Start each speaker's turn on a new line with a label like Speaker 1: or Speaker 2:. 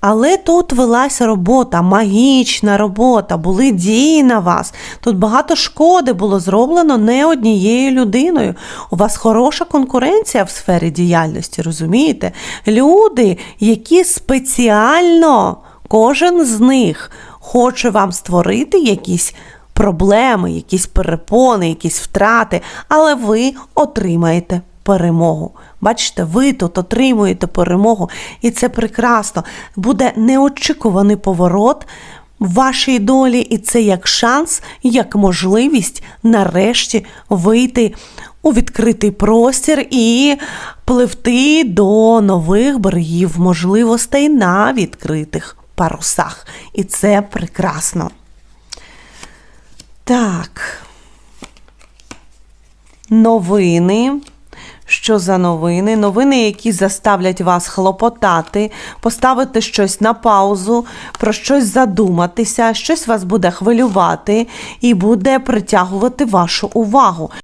Speaker 1: Але тут велась робота, магічна робота, були дії на вас. Тут багато шкоди було зроблено не однією людиною. У вас хороша конкуренція в сфері діяльності, розумієте? Люди, які спеціально, кожен з них хоче вам створити якісь проблеми, якісь перепони, якісь втрати, але ви отримаєте перемогу. Бачите, ви тут отримуєте перемогу, і це прекрасно. Буде неочікуваний поворот в вашій долі, і це як шанс, як можливість нарешті вийти у відкритий простір і пливти до нових берегів можливостей на відкритих парусах. І це прекрасно. Так. Новини. Що за новини? Новини, які заставлять вас хлопотати, поставити щось на паузу, про щось задуматися, щось вас буде хвилювати і буде притягувати вашу увагу.